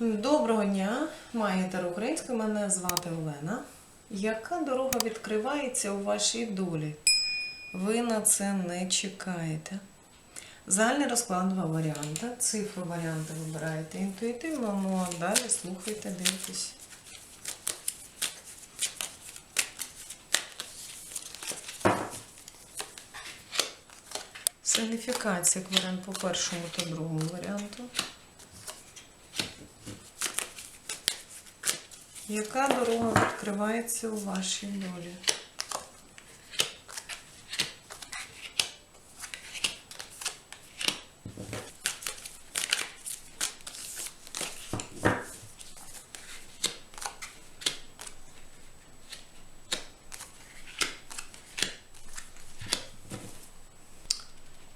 Доброго дня, маєте українською, мене звати Олена. Яка дорога відкривається у вашій долі? Ви на це не чекаєте. Загальний розклад два варіанти. Цифри варіанти вибираєте інтуїтивно, ну а далі слухайте, дивитесь. Сигніфікація варіант по першому та другому варіанту. Яка дорога відкривається у вашій долі?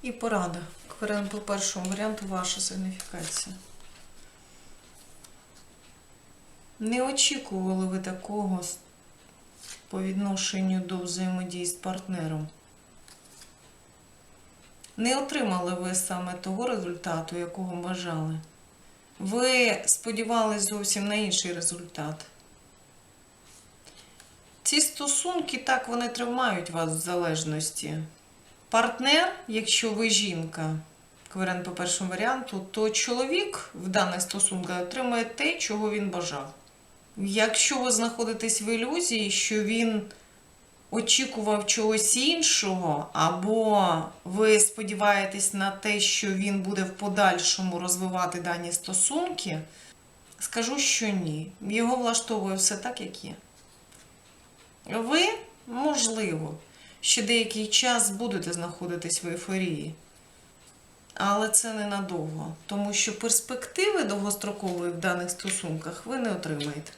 І порада. Варіант по першому варіанту ваша сигніфікація. Не очікували ви такого по відношенню до взаємодії з партнером. Не отримали ви саме того результату, якого бажали. Ви сподівались зовсім на інший результат. Ці стосунки так вони тримають вас в залежності. Партнер, якщо ви жінка, варіант по першому варіанту, то чоловік в даних стосунках отримує те, чого він бажав. Якщо ви знаходитесь в ілюзії, що він очікував чогось іншого, або ви сподіваєтесь на те, що він буде в подальшому розвивати дані стосунки, скажу, що ні. Його влаштовує все так, як є. Ви, можливо, ще деякий час будете знаходитись в ейфорії. Але це ненадовго, тому що перспективи довгострокової в даних стосунках ви не отримаєте.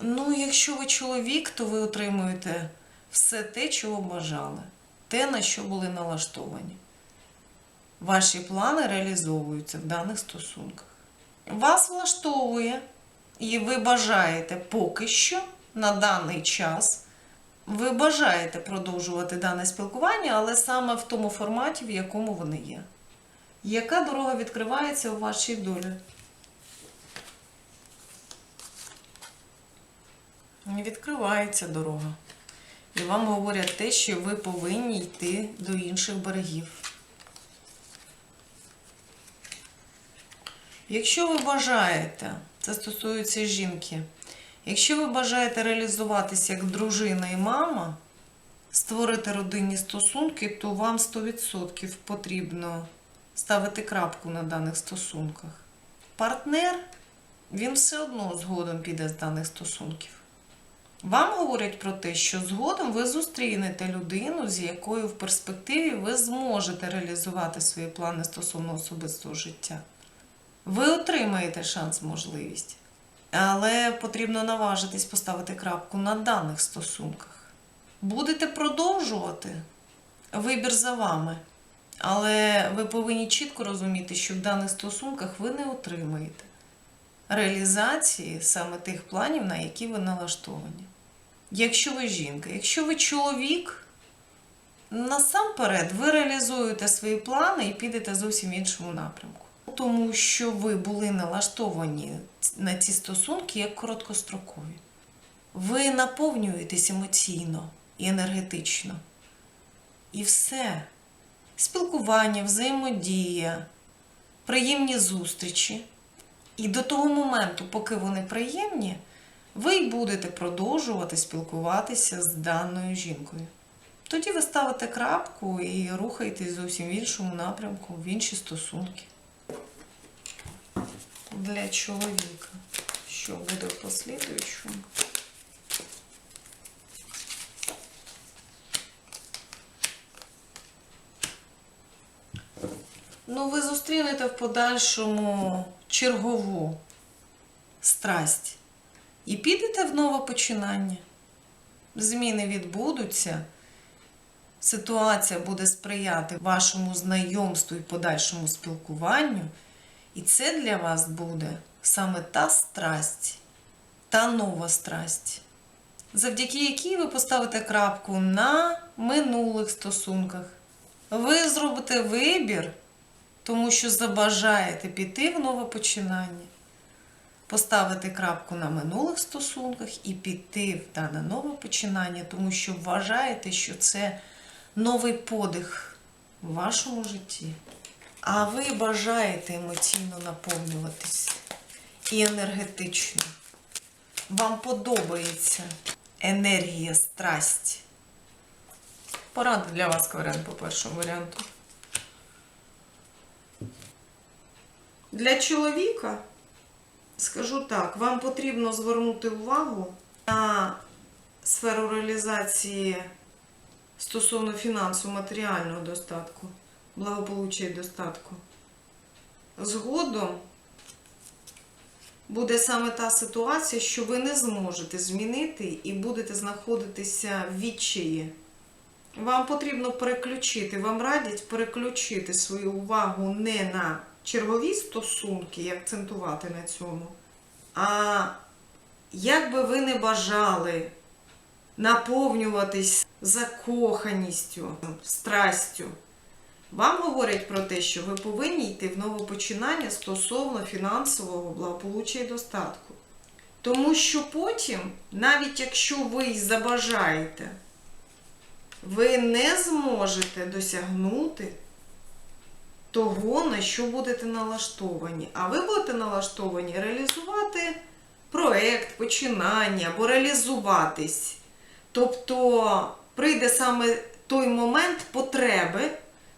Ну, якщо ви чоловік, то ви отримуєте все те, чого бажали, те, на що були налаштовані. Ваші плани реалізовуються в даних стосунках. Вас влаштовує, і ви бажаєте поки що на даний час. Ви бажаєте продовжувати дане спілкування, але саме в тому форматі, в якому вони є. Яка дорога відкривається у вашій долі? Відкривається дорога. І вам говорять те, що ви повинні йти до інших берегів. Якщо ви бажаєте, це стосується жінки, якщо ви бажаєте реалізуватися як дружина і мама, створити родинні стосунки, то вам 100% потрібно ставити крапку на даних стосунках. Партнер, він все одно згодом піде з даних стосунків. Вам говорять про те, що згодом ви зустрінете людину, з якою в перспективі ви зможете реалізувати свої плани стосовно особистого життя. Ви отримаєте шанс, можливість, але потрібно наважитись поставити крапку на даних стосунках. Будете продовжувати вибір за вами, але ви повинні чітко розуміти, що в даних стосунках ви не отримаєте реалізації саме тих планів, на які ви налаштовані. Якщо ви жінка, якщо ви чоловік, насамперед ви реалізуєте свої плани і підете зовсім в іншому напрямку. Тому що ви були налаштовані на ці стосунки як короткострокові. Ви наповнюєтесь емоційно і енергетично. І все. Спілкування, взаємодія, приємні зустрічі. І до того моменту, поки вони приємні, ви й будете продовжувати спілкуватися з даною жінкою. Тоді ви ставите крапку і рухаєтесь зовсім в іншому напрямку, в інші стосунки. Для чоловіка. Що буде в послідуючому? Ну, ви зустрінете в подальшому чергову страсть і підете в нове починання. Зміни відбудуться, ситуація буде сприяти вашому знайомству і подальшому спілкуванню, і це для вас буде саме та страсть, та нова страсть, завдяки якій ви поставите крапку на минулих стосунках. Ви зробите вибір, тому що забажаєте піти в нове починання. Поставити крапку на минулих стосунках і піти в дане нове починання, тому що вважаєте, що це новий подих в вашому житті. А ви бажаєте емоційно наповнюватись і енергетично. Вам подобається енергія, страсть. Порада для вас, Кварен, по першому варіанту. Для чоловіка, скажу так, вам потрібно звернути увагу на сферу реалізації стосовно фінансово матеріального достатку, благополуччя і достатку. Згодом буде саме та ситуація, що ви не зможете змінити і будете знаходитися в відчаї. Вам потрібно переключити, вам радять переключити свою увагу не на чергові стосунки і акцентувати на цьому, а як би ви не бажали наповнюватись закоханістю, страстю, вам говорять про те, що ви повинні йти в новопочинання стосовно фінансового благополуччя і достатку. Тому що потім, навіть якщо ви й забажаєте, ви не зможете досягнути того, на що будете налаштовані. А ви будете налаштовані реалізувати проект, починання або реалізуватись. Тобто прийде саме той момент потреби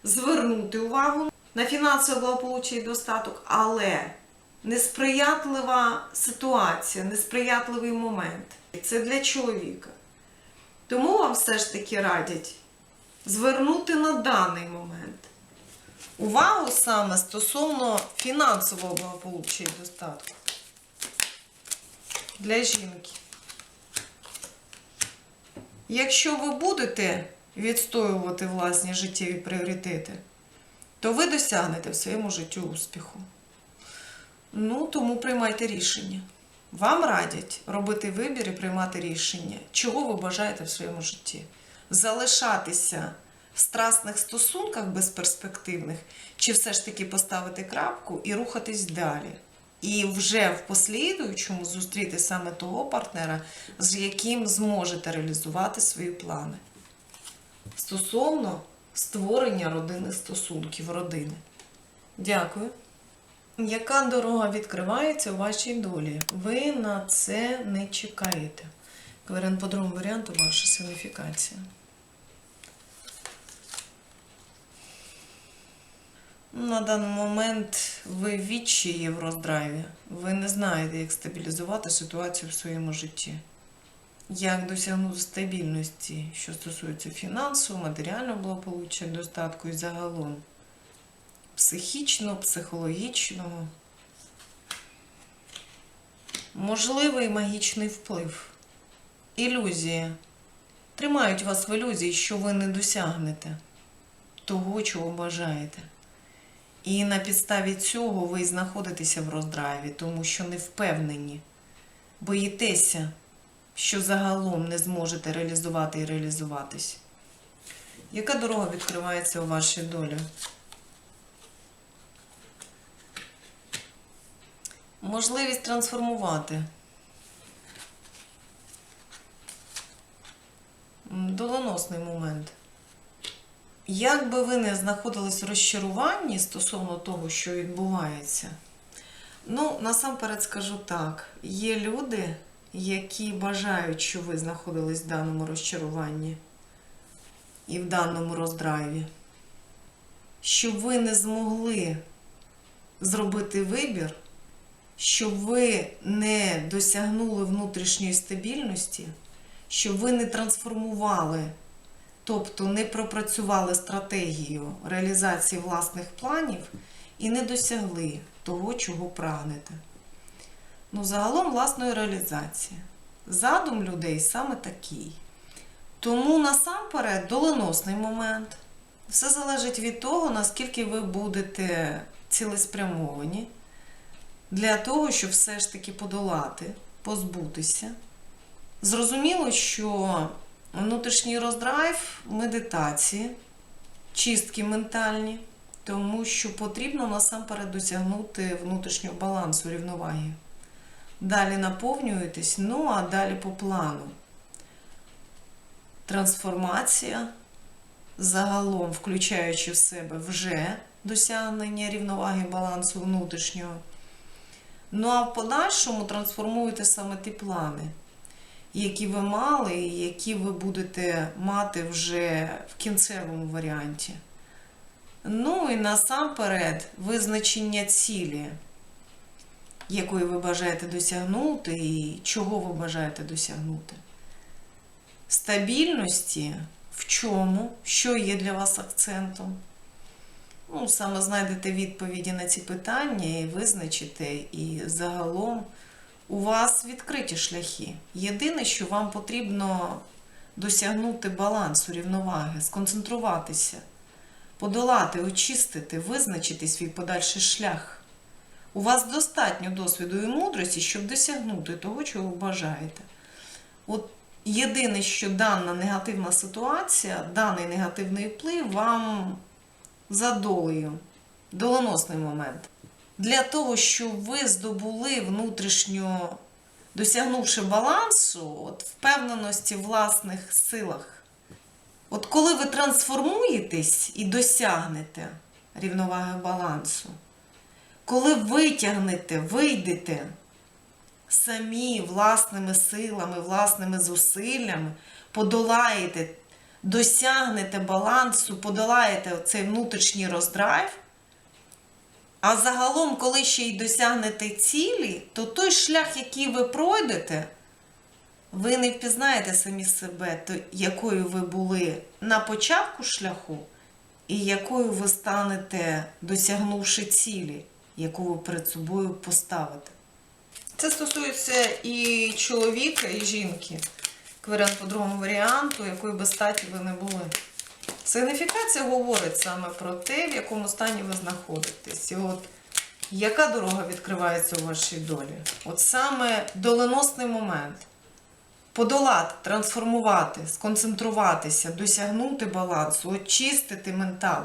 звернути увагу на фінансове благополуччя і достаток, але несприятлива ситуація, несприятливий момент. Це для чоловіка. Тому вам все ж таки радять звернути на даний момент увагу саме стосовно фінансового благополуччя і достатку для жінки. Якщо ви будете відстоювати власні життєві пріоритети, то ви досягнете в своєму житті успіху. Ну, тому приймайте рішення. Вам радять робити вибір і приймати рішення, чого ви бажаєте в своєму житті. Залишатися в страсних стосунках безперспективних, чи все ж таки поставити крапку і рухатись далі. І вже в послідуючому зустріти саме того партнера, з яким зможете реалізувати свої плани. Стосовно створення родинних стосунків, родини. Дякую. Яка дорога відкривається у вашій долі? Ви на це не чекаєте. Кварен по другому варіанту ваша сигніфікація. На даний момент ви відчаї в роздрайві. Ви не знаєте, як стабілізувати ситуацію в своєму житті. Як досягнути стабільності, що стосується фінансового, матеріального благополуччя, достатку і загалом психічного, психологічного. Можливий магічний вплив. Ілюзія. Тримають вас в ілюзії, що ви не досягнете того, чого бажаєте. І на підставі цього ви знаходитеся в роздрайві, тому що не впевнені, боїтеся, що загалом не зможете реалізувати і реалізуватись. Яка дорога відкривається у вашій долі? Можливість трансформувати. М, Доленосний момент. Як би ви не знаходились в розчаруванні стосовно того, що відбувається, ну, насамперед скажу так: є люди, які бажають, що ви знаходились в даному розчаруванні і в даному роздрайві, що ви не змогли зробити вибір, що ви не досягнули внутрішньої стабільності, що ви не трансформували. Тобто не пропрацювали стратегію реалізації власних планів і не досягли того, чого прагнете. Ну, загалом власної реалізації. Задум людей саме такий. Тому насамперед доленосний момент. Все залежить від того, наскільки ви будете цілеспрямовані для того, щоб все ж таки подолати, позбутися. Зрозуміло, що внутрішній роздрайв, медитації, чистки ментальні, тому що потрібно насамперед досягнути внутрішнього балансу, рівноваги. Далі наповнюєтесь, ну а далі по плану. Трансформація, загалом включаючи в себе вже досягнення рівноваги балансу внутрішнього. Ну а в подальшому трансформуєте саме ті плани, які ви мали, і які ви будете мати вже в кінцевому варіанті. Ну і насамперед визначення цілі, якої ви бажаєте досягнути і чого ви бажаєте досягнути. Стабільності в чому, що є для вас акцентом. Ну, саме знайдете відповіді на ці питання і визначите, і загалом у вас відкриті шляхи. Єдине, що вам потрібно досягнути балансу, рівноваги, сконцентруватися, подолати, очистити, визначити свій подальший шлях. У вас достатньо досвіду і мудрості, щоб досягнути того, чого бажаєте. От єдине, що дана негативна ситуація, даний негативний вплив вам за долею, доленосний момент. Для того, щоб ви здобули внутрішньо, досягнувши балансу, от впевненості в власних силах. От коли ви трансформуєтесь і досягнете рівноваги балансу, коли витягнете, вийдете самі власними силами, власними зусиллями, подолаєте, досягнете балансу, подолаєте цей внутрішній роздрайв. А загалом, коли ще й досягнете цілі, то той шлях, який ви пройдете, ви не впізнаєте самі себе, то якою ви були на початку шляху, і якою ви станете, досягнувши цілі, яку ви перед собою поставите. Це стосується і чоловіка, і жінки. Варіант по другому варіанту, якої би статі ви не були. Сигніфікація говорить саме про те, в якому стані ви знаходитесь. І от яка дорога відкривається у вашій долі? От саме доленосний момент. Подолати, трансформувати, сконцентруватися, досягнути балансу, очистити ментал.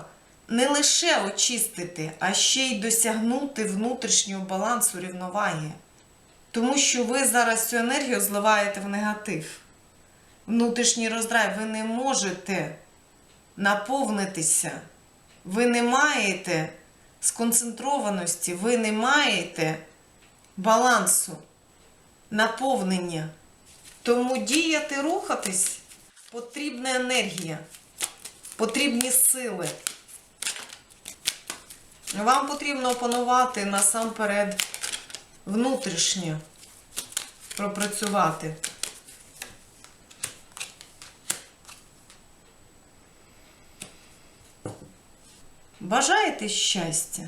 Не лише очистити, а ще й досягнути внутрішнього балансу рівноваги. Тому що ви зараз цю енергію зливаєте в негатив. Внутрішній роздрайв, ви не можете наповнитися. Ви не маєте сконцентрованості, ви не маєте балансу, наповнення. Тому діяти, рухатись потрібна енергія, потрібні сили. Вам потрібно опанувати насамперед внутрішнє, пропрацювати. Бажаєте щастя?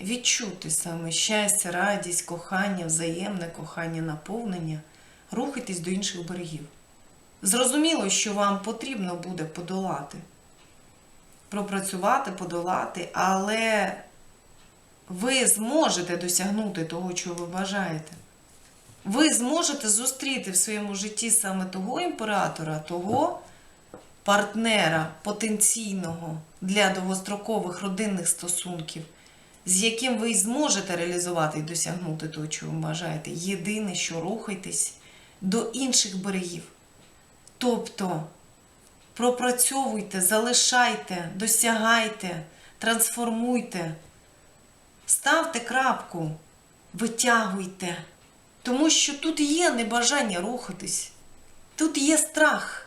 Відчути саме щастя, радість, кохання, взаємне кохання, наповнення, рухайтесь до інших берегів. Зрозуміло, що вам потрібно буде подолати, пропрацювати, подолати, але ви зможете досягнути того, чого ви бажаєте. Ви зможете зустріти в своєму житті саме того імператора, того партнера потенційного для довгострокових родинних стосунків, з яким ви зможете реалізувати і досягнути того, чого ви бажаєте. Єдине, що рухайтесь до інших берегів. Тобто пропрацьовуйте, залишайте, досягайте, трансформуйте, ставте крапку, витягуйте. Тому що тут є небажання рухатись, тут є страх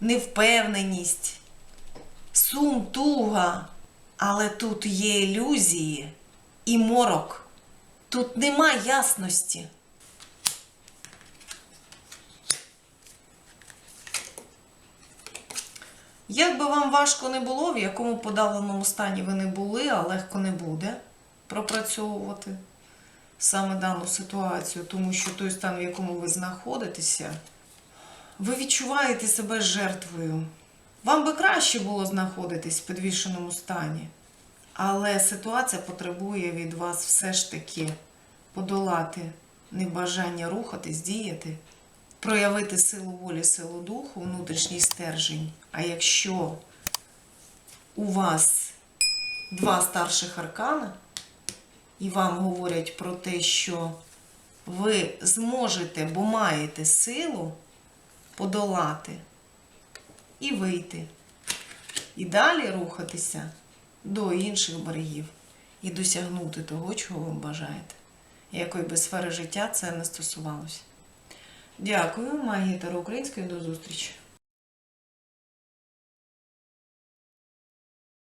невпевненість, сум, туга. Але тут є ілюзії і морок. Тут нема ясності. Як би вам важко не було, в якому подавленому стані ви не були, а легко не буде пропрацьовувати саме дану ситуацію, тому що той стан, в якому ви знаходитеся, ви відчуваєте себе жертвою. Вам би краще було знаходитись в підвішеному стані, але ситуація потребує від вас все ж таки подолати небажання рухатись, діяти, проявити силу волі, силу духу, внутрішній стержень. А якщо у вас два старших аркана, і вам говорять про те, що ви зможете, бо маєте силу подолати і вийти. І далі рухатися до інших берегів і досягнути того, чого ви бажаєте. Якої би сфери життя це не стосувалося. Дякую, магія Таро Української, до зустрічі!